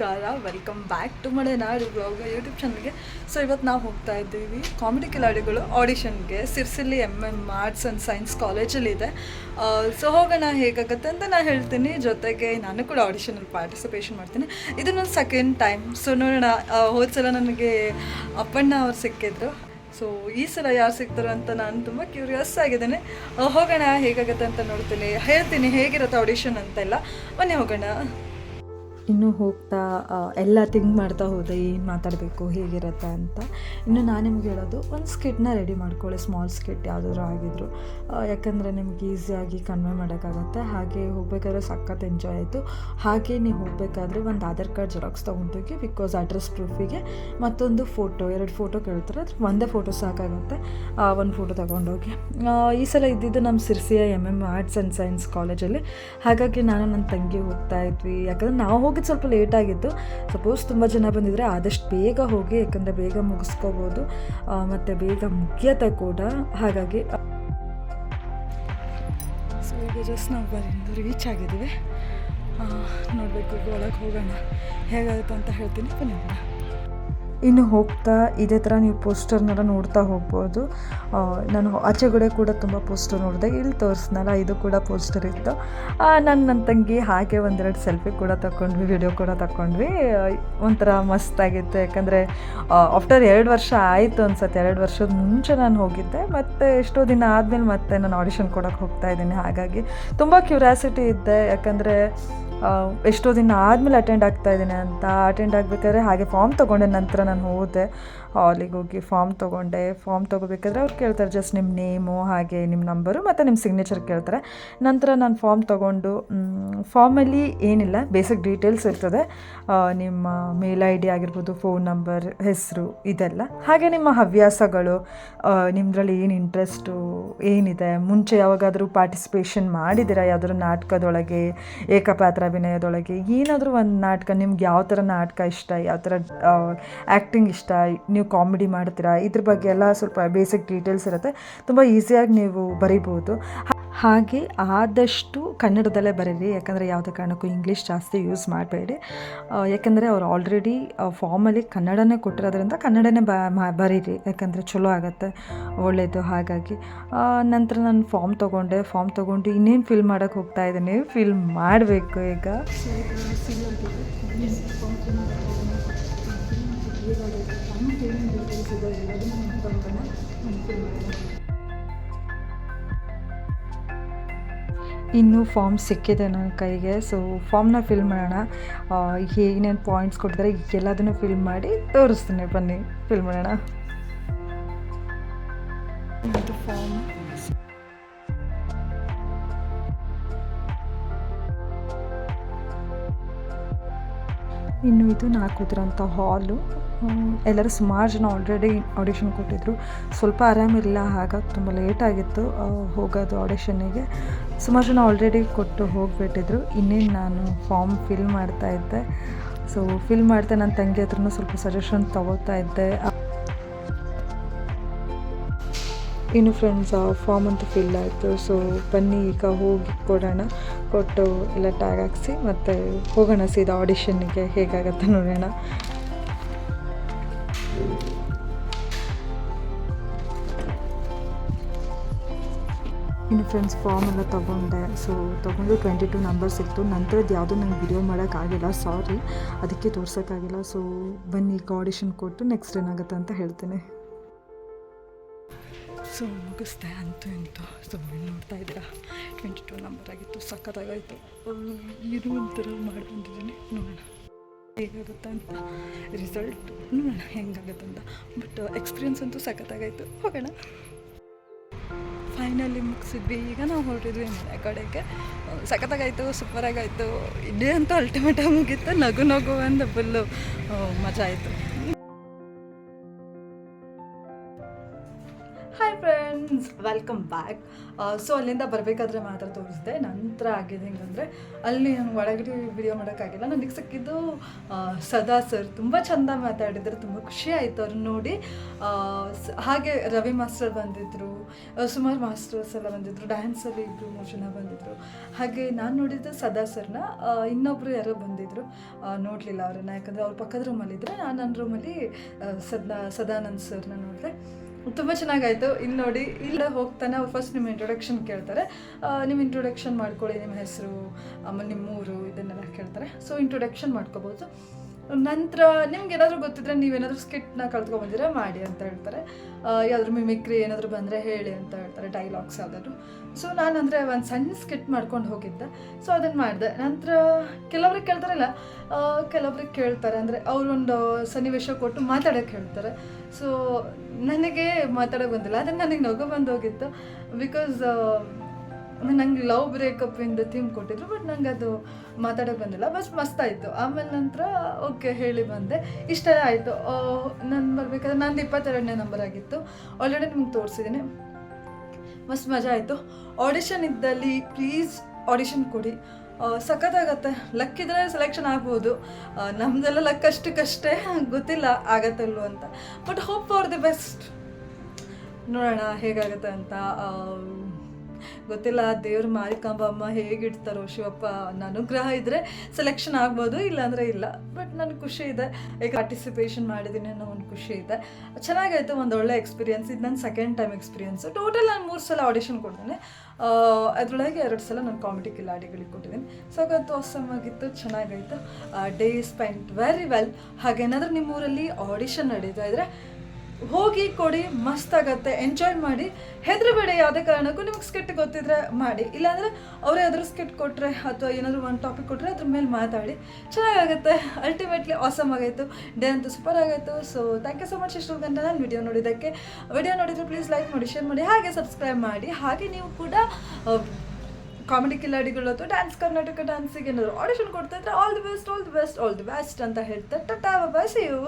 ಕಾರ welcome back to Malenadu blog YouTube ಚಾನಲ್ಗೆ so ಇವತ್ತು ನಾವು ಹೋಗ್ತಾ ಇದ್ದೀವಿ. ಕಾಮಿಡಿ ಕಿಲಾಡಿಗಳು ಆಡಿಷನ್ಗೆ ಸಿರ್ಸಿಲ್ಲಿ M M arts and science ಕಾಲೇಜಲ್ಲಿದೆ so ಹೋಗೋಣ ಹೇಗಾಗುತ್ತೆ ಅಂತ ನಾನು ಹೇಳ್ತೀನಿ. ಜೊತೆಗೆ ನಾನು ಕೂಡ ಆಡಿಷನಲ್ಲಿ ಪಾರ್ಟಿಸಿಪೇಷನ್ ಮಾಡ್ತೀನಿ. ಇದು ನನ್ನ ಸೆಕೆಂಡ್ ಟೈಮ್ ಸೊ ನೋಡೋಣ ಹೋದ ಸಲ ನನಗೆ ಅಪ್ಪಣ್ಣ ಅವ್ರು ಸಿಕ್ಕಿದ್ರು. ಸೊ ಈ ಸಲ ಯಾರು ಸಿಗ್ತಾರೋ ಅಂತ ನಾನು ತುಂಬ ಕ್ಯೂರಿಯಸ್ ಆಗಿದ್ದೇನೆ. ಹೋಗೋಣ ಹೇಗಾಗುತ್ತೆ ಅಂತ ನೋಡ್ತೀನಿ. ಹೇಳ್ತೀನಿ ಹೇಗಿರುತ್ತೆ ಆಡಿಷನ್ ಅಂತೆಲ್ಲ. ಬನ್ನಿ ಹೋಗೋಣ. ಇನ್ನು ಹೋಗ್ತಾ ಎಲ್ಲ ಥಿಂಕ್ ಮಾಡ್ತಾ ಹೋದೆ, ಏನು ಮಾತಾಡಬೇಕು, ಹೇಗಿರುತ್ತೆ ಅಂತ. ಇನ್ನು ನಾನು ನಿಮ್ಗೆ ಹೇಳೋದು, ಒಂದು ಸ್ಕಿಟ್ನ ರೆಡಿ ಮಾಡ್ಕೊಳ್ಳಿ ಸ್ಮಾಲ್ ಸ್ಕಿಟ್ ಯಾವುದಾದ್ರು ಆಗಿದ್ರು. ಯಾಕಂದರೆ ನಿಮ್ಗೆ ಈಸಿಯಾಗಿ ಕನ್ವೆ ಮಾಡೋಕ್ಕಾಗತ್ತೆ. ಹಾಗೆ ಹೋಗ್ಬೇಕಾದ್ರೆ ಸಖತ್ ಎಂಜಾಯ್ ಆಯಿತು. ಹಾಗೆ ನೀವು ಹೋಗಬೇಕಾದ್ರೆ ಒಂದು ಆಧಾರ್ ಕಾರ್ಡ್ ಜೆರಾಕ್ಸ್ ತೊಗೊಂಡೋಗಿ ಬಿಕಾಸ್ ಅಡ್ರೆಸ್ ಪ್ರೂಫಿಗೆ ಮತ್ತೊಂದು ಫೋಟೋ ಎರಡು ಫೋಟೋ ಕೇಳ್ತಾರೆ. ಅದ್ರ ಒಂದೇ ಫೋಟೋ ಸಾಕಾಗುತ್ತೆ. ಒಂದು ಫೋಟೋ ತೊಗೊಂಡೋಗಿ. ಈ ಸಲ ಇದ್ದಿದ್ದು ನಮ್ಮ ಸಿರ್ಸಿಯ M M arts and science ಕಾಲೇಜಲ್ಲಿ ಹಾಗಾಗಿ ನಾನು ನನ್ನ ತಂಗಿ ಹೋಗ್ತಾ ಇದ್ವಿ. ಯಾಕಂದರೆ ನಾವು ಹೋಗಿದ್ದು ಸ್ವಲ್ಪ ಲೇಟ್ ಆಗಿತ್ತು. ಸಪೋಸ್ ತುಂಬ ಜನ ಬಂದಿದ್ರೆ ಆದಷ್ಟು ಬೇಗ ಹೋಗಿ, ಯಾಕಂದರೆ ಬೇಗ ಮುಗಿಸ್ಕೋಬೋದು. ಮತ್ತು ಬೇಗ ಮುಗಿಯತ್ತೆ ಕೂಡ. ಹಾಗಾಗಿ ಸೊ ಈಗ ಜಸ್ಟ್ ನಾವು ಬರಿಂದ ರೀಚ್ ಆಗಿದ್ದೀವಿ ನೋಡಬೇಕು ಒಳಗೆ ಹೋಗೋಣ. ಹೇಗಾಗುತ್ತೆ ಅಂತ ಹೇಳ್ತೀನಿ. ಬನ್ನಿ. ಇನ್ನು ಹೋಗ್ತಾ ಇದೇ ಥರ ನೀವು ಪೋಸ್ಟರ್ನೆಲ್ಲ ನೋಡ್ತಾ ಹೋಗ್ಬೋದು. ನಾನು ಆಚೆಗಡೆ ಕೂಡ ತುಂಬ ಪೋಸ್ಟರ್ ನೋಡಿದೆ. ಇಲ್ಲಿ ತೋರಿಸ್ನಲ್ಲ ಇದು ಕೂಡ ಪೋಸ್ಟರ್ ಇತ್ತು. ನಾನು ನನ್ನ ತಂಗಿ ಹಾಗೆ ಒಂದೆರಡು ಸೆಲ್ಫಿ ಕೂಡ ತಗೊಂಡ್ವಿ ವಿಡಿಯೋ ಕೂಡ ತಗೊಂಡ್ವಿ ಒಂಥರ ಮಸ್ತಾಗಿತ್ತು ಯಾಕಂದರೆ ಆಫ್ಟರ್ ಎರಡು ವರ್ಷ ಆಯಿತು ಅನ್ಸತ್ತೆ. ಎರಡು ವರ್ಷದ ಮುಂಚೆ ನಾನು ಹೋಗಿದ್ದೆ. ಮತ್ತು ಎಷ್ಟೋ ದಿನ ಆದಮೇಲೆ ಮತ್ತೆ ನಾನು ಆಡಿಷನ್ ಕೊಡೋಕ್ಕೆ ಹೋಗ್ತಾ ಇದ್ದೀನಿ. ಹಾಗಾಗಿ ತುಂಬ ಕ್ಯೂರಿಯಾಸಿಟಿ ಇದ್ದೆ. ಯಾಕಂದರೆ ಎಷ್ಟೋ ದಿನ ಆದಮೇಲೆ ಅಟೆಂಡ್ ಆಗ್ತಾ ಇದ್ದೀನಿ ಅಂತ. ಅಟೆಂಡ್ ಆಗಬೇಕಾದ್ರೆ ಹಾಗೆ ಫಾರ್ಮ್ ತೊಗೊಂಡೆ ನಂತರ ನಾನು ಹೋದೆ ಹಾಲಿಗೆ ಹೋಗಿ ಫಾರ್ಮ್ ತೊಗೊಂಡೆ. ಫಾರ್ಮ್ ತೊಗೋಬೇಕಾದ್ರೆ ಅವ್ರು ಕೇಳ್ತಾರೆ ಜಸ್ಟ್ ನಿಮ್ಮ ನೇಮು ಹಾಗೆ ನಿಮ್ಮ ನಂಬರು ಮತ್ತು ನಿಮ್ಮ ಸಿಗ್ನೇಚರ್ ಕೇಳ್ತಾರೆ. ನಂತರ ನಾನು ಫಾರ್ಮ್ ತೊಗೊಂಡು ಫಾರ್ಮಲ್ಲಿ ಏನಿಲ್ಲ ಬೇಸಿಕ್ ಡೀಟೇಲ್ಸ್ ಇರ್ತದೆ. ನಿಮ್ಮ ಮೇಲ್ ಐ ಡಿ ಆಗಿರ್ಬೋದು ಫೋನ್ ನಂಬರ್ ಹೆಸರು ಇದೆಲ್ಲ. ಹಾಗೆ ನಿಮ್ಮ ಹವ್ಯಾಸಗಳು ನಿಮ್ಮದ್ರಲ್ಲಿ ಏನು ಇಂಟ್ರೆಸ್ಟು ಏನಿದೆ? ಮುಂಚೆ ಯಾವಾಗಾದರೂ ಪಾರ್ಟಿಸಿಪೇಷನ್ ಮಾಡಿದ್ದೀರಾ? ಯಾವುದಾದ್ರು ನಾಟಕದೊಳಗೆ, ಏಕಪಾತ್ರ ಅಭಿನಯದೊಳಗೆ? ಏನಾದರೂ ಒಂದು ನಾಟಕ, ನಿಮ್ಗೆ ಯಾವ ಥರ ನಾಟಕ ಇಷ್ಟ? ಯಾವ ಥರ ಆ್ಯಕ್ಟಿಂಗ್ ಇಷ್ಟ, ನೀವು ಕಾಮಿಡಿ ಮಾಡ್ತೀರಾ, ಇದ್ರ ಬಗ್ಗೆ ಎಲ್ಲ ಸ್ವಲ್ಪ ಬೇಸಿಕ್ ಡೀಟೇಲ್ಸ್ ಇರುತ್ತೆ. ತುಂಬ ಈಸಿಯಾಗಿ ನೀವು ಬರಿಬೋದು ಹಾಗೆ ಆದಷ್ಟು ಕನ್ನಡದಲ್ಲೇ ಬರೀರಿ, ಯಾಕಂದರೆ ಯಾವುದೇ ಕಾರಣಕ್ಕೂ ಇಂಗ್ಲೀಷ್ ಜಾಸ್ತಿ ಯೂಸ್ ಮಾಡಬೇಡಿ. ಯಾಕಂದರೆ ಅವ್ರು ಆಲ್ರೆಡಿ ಫಾರ್ಮಲ್ಲಿ ಕನ್ನಡನೇ ಕೊಟ್ಟಿರೋದ್ರಿಂದ ಕನ್ನಡನೇ ಬರೀರಿ, ಯಾಕಂದರೆ ಚಲೋ ಆಗುತ್ತೆ ಒಳ್ಳೆಯದು ಹಾಗಾಗಿ. ನಂತರ ನಾನು ಫಾರ್ಮ್ ತೊಗೊಂಡೆ ಫಾರ್ಮ್ ತೊಗೊಂಡು ಇನ್ನೇನು ಫಿಲ್ ಮಾಡೋಕ್ಕೆ ಹೋಗ್ತಾ ಇದ್ದೀನಿ ಫಿಲ್ ಮಾಡಬೇಕು ಈಗ. ಇನ್ನು ಫಾರ್ಮ್ ಸಿಕ್ಕಿದೆ ನನ್ನ ಕೈಗೆ. ಸೊ ಫಾರ್ಮ್ನ ಫಿಲ್ ಮಾಡೋಣ. ಏನೇನು ಪಾಯಿಂಟ್ಸ್ ಕೊಟ್ಟಿದ್ದಾರೆ ಎಲ್ಲದನ್ನು ಫಿಲ್ ಮಾಡಿ ತೋರಿಸ್ತೀನಿ. ಬನ್ನಿ ಫಿಲ್ ಮಾಡೋಣ. ಇನ್ನು ಇದು ನಾ ಕೂತಿರೋಂಥ ಹಾಲು. ಎಲ್ಲರೂ ಸುಮಾರು ಜನ ಆಲ್ರೆಡಿ ಆಡಿಷನ್ ಕೊಟ್ಟಿದ್ರು. ಸ್ವಲ್ಪ ಆರಾಮಿಲ್ಲ ಹಾಗಾಗಿ ತುಂಬ ಲೇಟ್ ಆಗಿತ್ತು ಆ, ಹೋಗೋದು ಆಡಿಷನ್ನಿಗೆ ಸುಮಾರು ಜನ ಆಲ್ರೆಡಿ ಕೊಟ್ಟು ಹೋಗಿಬಿಟ್ಟಿದ್ರು. ಇನ್ನೇನು ನಾನು ಫಾರ್ಮ್ ಫಿಲ್ ಮಾಡ್ತಾ ಇದ್ದೆ. ಸೊ ಫಿಲ್ ಮಾಡ್ತಾ ನನ್ನ ತಂಗಿ ಹತ್ರನೂ ಸ್ವಲ್ಪ ಸಜೆಷನ್ ತಗೋತಾ ಇದ್ದೆ. ಇನ್ನು ಫ್ರೆಂಡ್ಸ್ ಫಾರ್ಮ್ ಅಂತೂ ಫಿಲ್ ಆಯಿತು. ಸೊ ಬನ್ನಿ ಈಗ ಹೋಗಿ ಕೊಡೋಣ. ಕೊಟ್ಟು ಎಲ್ಲ ಟ್ಯಾಗ್ ಹಾಕ್ಸಿ ಮತ್ತು ಹೋಗೋಣ ಸೀದಾ ಆಡಿಷನ್ನಿಗೆ ಹೇಗಾಗತ್ತೆ ನೋಡೋಣ. ಇನ್ನು ಫ್ರೆಂಡ್ಸ್ ಫಾರ್ಮ್ ಎಲ್ಲ ತೊಗೊಂಡೆ. ಸೊ ತೊಗೊಂಡು ಟ್ವೆಂಟಿ ಟು ನಂಬರ್ ಸಿಕ್ತು ನಂತರದ್ದು ಯಾವುದೂ ನಂಗೆ ವಿಡಿಯೋ ಮಾಡೋಕ್ಕಾಗಿಲ್ಲ ಸಾರಿ ಅದಕ್ಕೆ ತೋರ್ಸೋಕ್ಕಾಗಿಲ್ಲ ಸೊ ಬನ್ನಿ ಈಗ ಆಡಿಷನ್ ಕೊಟ್ಟು ನೆಕ್ಸ್ಟ್ ಏನಾಗುತ್ತೆ ಅಂತ ಹೇಳ್ತೀನಿ. ಸೊ ಮುಗಿಸ್ದೆ ಅಂತೂ ಇಂತು. ಸೊ ನೋಡ್ತಾ ಇದ್ದೀರಾ? ಟ್ವೆಂಟಿ ಟೂ ನಂಬರ್ ಆಗಿತ್ತು ಸಖತ್ತಾಗಾಯಿತು ಇದು ಒಂಥರ ಮಾಡಿ ಬಂದಿದ್ದೀನಿ ನೋಡೋಣ. ಹೇಗಾಗುತ್ತೆ ಅಂತ. ರಿಸಲ್ಟ್ ನೋಡೋಣ ಹೆಂಗಾಗುತ್ತೆ ಅಂತ. ಬಟ್ ಎಕ್ಸ್ಪೀರಿಯನ್ಸ್ ಅಂತೂ ಸಖತ್ತಾಗಾಯಿತು. ಹೋಗೋಣ. ಫೈನಲಿ ಮುಗಿಸಿದ್ವಿ. ಈಗ ನಾವು ಹೊರಟಿದ್ವಿ ಮನೆ ಕಡೆಗೆ. ಸಖತ್ತಾಗಾಯಿತು ಸೂಪರಾಗಾಯಿತು ಇಡೀ ಅಂತೂ ಅಲ್ಟಿಮೇಟಾಗಿ ಮುಗೀತು. ನಗು ನಗು ಅಂದ ಫುಲ್ಲು ಮಜಾ ಆಯಿತು. Hi friends welcome back so ಅಲ್ಲಿಂದ ಬರಬೇಕಾದ್ರೆ ಮಾತ್ರ ತೋರಿಸಿದೆ. ನಂತರ ಆಗಿದೆ ಹೆಂಗಂದರೆ, ಅಲ್ಲಿ ನಾನು ಒಳಗಡೆ ವಿಡಿಯೋ ಮಾಡೋಕ್ಕಾಗಿಲ್ಲ ನನಗೆ ಸಿಕ್ಕಿದ್ದು ಸದಾ ಸರ್ ತುಂಬ ಚಂದ ಮಾತಾಡಿದ್ರು. ತುಂಬ ಖುಷಿ ಆಯಿತು ಅವ್ರನ್ನ ನೋಡಿ. ಹಾಗೆ ರವಿ ಮಾಸ್ಟರ್ ಬಂದಿದ್ದರು ಸುಮಾರು ಮಾಸ್ಟರ್ಸ್ ಎಲ್ಲ ಬಂದಿದ್ದರು ಡ್ಯಾನ್ಸಲ್ಲಿ ಇಬ್ಬರು ಮೂರು ಜನ ಬಂದಿದ್ದರು ಹಾಗೆ ನಾನು ನೋಡಿದ್ದು ಸದಾ ಸರ್ನ ಇನ್ನೊಬ್ಬರು ಯಾರೋ ಬಂದಿದ್ದರು ನೋಡಲಿಲ್ಲ ಅವ್ರನ್ನ. ಯಾಕಂದರೆ ಅವ್ರ ಪಕ್ಕದ ರೂಮಲ್ಲಿದ್ದರೆ ನಾನು ನನ್ನ ರೂಮಲ್ಲಿ ಸದಾ, ಸದಾನಂದ್ ಸರ್ನ ನೋಡಿದೆ. ತುಂಬ ಚೆನ್ನಾಗಾಯಿತು. ಇಲ್ಲಿ ನೋಡಿ ಇಲ್ಲ ಹೋಗ್ತಾನೆ ಫಸ್ಟ್ ನಿಮ್ಮ ಇಂಟ್ರೊಡಕ್ಷನ್ ಕೇಳ್ತಾರೆ. ನಿಮ್ಮ ಇಂಟ್ರೊಡಕ್ಷನ್ ಮಾಡ್ಕೊಳ್ಳಿ, ನಿಮ್ಮ ಹೆಸರು ಆಮೇಲೆ ನಿಮ್ಮೂರು, ಇದನ್ನೆಲ್ಲ ಕೇಳ್ತಾರೆ. ಸೊ ಇಂಟ್ರೊಡಕ್ಷನ್ ಮಾಡ್ಕೋಬೋದು. ನಂತರ ನಿಮ್ಗೆ ಏನಾದರೂ ಗೊತ್ತಿದ್ರೆ ನೀವೇನಾದರೂ ಸ್ಕಿಟ್ನ ಕಲ್ತ್ಕೊಂಡ್ಬಂದಿರ ಮಾಡಿ ಅಂತ ಹೇಳ್ತಾರೆ. ಯಾವ್ದಾದ್ರು ಮಿಮಿಕ್ರಿ ಏನಾದರೂ ಬಂದರೆ ಹೇಳಿ ಅಂತ ಹೇಳ್ತಾರೆ ಡೈಲಾಗ್ಸ್ ಯಾವ್ದಾದ್ರು. ಸೊ ನಾನು ಅಂದರೆ ಒಂದು ಸಣ್ಣ ಸ್ಕಿಟ್ ಮಾಡ್ಕೊಂಡು ಹೋಗಿದ್ದೆ. ಸೊ ಅದನ್ನು ಮಾಡಿದೆ. ನಂತರ ಕೆಲವ್ರಿಗೆ ಕೇಳ್ತಾರಲ್ಲ ಕೆಲವ್ರಿಗೆ ಕೇಳ್ತಾರೆ. ಅಂದರೆ ಅವರೊಂದು ಸನ್ನಿವೇಶ ಕೊಟ್ಟು ಮಾತಾಡೋಕ್ಕೆ ಹೇಳ್ತಾರೆ. ಸೊ ನನಗೆ ಮಾತಾಡೋಕೆ ಬಂದಿಲ್ಲ. ಅದನ್ನು ನನಗೆ ನಗು ಬಂದು ಹೋಗಿತ್ತು ಬಿಕಾಸ್ ನಂಗೆ ಲವ್ ಬ್ರೇಕಪ್ ಇಂದ ಥೀಮ್ ಕೊಟ್ಟಿದ್ರು ಬಟ್ ನಂಗೆ ಅದು ಮಾತಾಡೋಕೆ ಬಂದಿಲ್ಲ. ಬಸ್ ಮಸ್ತ್ ಆಯ್ತು ಆಮೇಲೆ ನಂತರ ಓಕೆ ಹೇಳಿ ಬಂದೆ. ಇಷ್ಟೆಲ್ಲ ಆಯಿತು. ನಾನು ಬರಬೇಕಾದ್ರೆ ನಂದು ಇಪ್ಪತ್ತೆರಡನೇ ನಂಬರ್ ಆಗಿತ್ತು. ಆಲ್ರೆಡಿ ನಿಮ್ಗೆ ತೋರಿಸಿದ್ದೀನಿ ಮಸ್ತ್ ಮಜಾ ಆಯಿತು. ಆಡಿಷನ್ ಇದ್ದಲ್ಲಿ ಪ್ಲೀಸ್ ಆಡಿಷನ್ ಕೊಡಿ. ಸಖತ್ತಾಗತ್ತೆ. ಲಕ್ ಇದ್ರೆ ಸೆಲೆಕ್ಷನ್ ಆಗ್ಬೋದು ನಮ್ದೆಲ್ಲ ಲಕ್ ಅಷ್ಟಕ್ಕಷ್ಟೇ. ಗೊತ್ತಿಲ್ಲ ಆಗತ್ತಲ್ವ ಅಂತ. But hope for the best ನೋಡೋಣ ಹೇಗಾಗುತ್ತೆ ಅಂತ. ಗೊತ್ತಿಲ್ಲ, ದೇವ್ರ ಮಾರಿಕಾಂಬ ಅಮ್ಮ ಹೇಗಿಡ್ತಾರೋ ಶಿವಪ್ಪ ನನ್ನ ಅನುಗ್ರಹ ಇದ್ದರೆ ಸೆಲೆಕ್ಷನ್ ಆಗ್ಬೋದು, ಇಲ್ಲಾಂದರೆ ಇಲ್ಲ. ಬಟ್ ನನಗೆ ಖುಷಿ ಇದೆ. ಈಗ ಪಾರ್ಟಿಸಿಪೇಷನ್ ಮಾಡಿದ್ದೀನಿ ಅನ್ನೋ ಒಂದು ಖುಷಿ ಇದೆ. ಚೆನ್ನಾಗಾಯಿತು, ಒಂದು ಒಳ್ಳೆ ಎಕ್ಸ್ಪೀರಿಯನ್ಸ್ ಇದು ನನ್ನ ಸೆಕೆಂಡ್ ಟೈಮ್ ಎಕ್ಸ್ಪೀರಿಯನ್ಸು ಟೋಟಲ್ ನಾನು ಮೂರು ಸಲ ಆಡಿಷನ್ ಕೊಡ್ತೀನಿ ಅದರೊಳಗೆ ಎರಡು ಸಲ ನಾನು ಕಾಮಿಡಿ ಕಿಲಾಡಿಗಳಿಗೆ ಕೊಟ್ಟಿದ್ದೀನಿ. ಸೊ ಅದು awesome ಆಗಿತ್ತು, ಚೆನ್ನಾಗಾಯಿತು. ಡೇ ಸ್ಪೆಂಟ್ ವೆರಿ ವೆಲ್ ಹಾಗೇನಾದ್ರೂ ನಿಮ್ಮ ಊರಲ್ಲಿ ಆಡಿಷನ್ ನಡೀತಾ ಇದ್ರೆ ಹೋಗಿ ಕೊಡಿ, ಮಸ್ತ್ ಆಗತ್ತೆ ಎಂಜಾಯ್ ಮಾಡಿ, ಹೆದರಬೇಡಿ ಯಾವುದೇ ಕಾರಣಕ್ಕೂ ನಿಮ್ಗೆ ಸ್ಕಿಟ್ ಗೊತ್ತಿದ್ರೆ ಮಾಡಿ. ಇಲ್ಲಾಂದರೆ ಅವರೇ ಅದ್ರ ಸ್ಕಿಟ್ ಕೊಟ್ಟರೆ ಅಥವಾ ಏನಾದರೂ ಒಂದು ಟಾಪಿಕ್ ಕೊಟ್ಟರೆ ಅದ್ರ ಮೇಲೆ ಮಾತಾಡಿ. ಚೆನ್ನಾಗಾಗುತ್ತೆ ಅಲ್ಟಿಮೇಟ್ಲಿ ಆಸಮ್ ಆಗೈತು ಡೇ ಅಂತೂ super ಆಗಾಯಿತು so thank you so much ಇಷ್ಟು ಗಂಟೆ ನಾನು ವಿಡಿಯೋ ನೋಡಿದ್ದಕ್ಕೆ. ವಿಡಿಯೋ ನೋಡಿದರೆ ಪ್ಲೀಸ್ ಲೈಕ್ ಮಾಡಿ ಶೇರ್ ಮಾಡಿ, ಹಾಗೆ ಸಬ್ಸ್ಕ್ರೈಬ್ ಮಾಡಿ. ಹಾಗೆ ನೀವು ಕೂಡ ಕಾಮಿಡಿ ಕಿಲಾಡಿಗಳು ಅಥವಾ ಡ್ಯಾನ್ಸ್ ಕರ್ನಾಟಕ ಡ್ಯಾನ್ಸಿಗೆ ಏನಾದರೂ ಆಡಿಷನ್ ಕೊಡ್ತಾ ಇದ್ರೆ all the best all the best all the best ಅಂತ ಹೇಳ್ತಾ, ಟಟಾ ಬಾಯ್ ಯು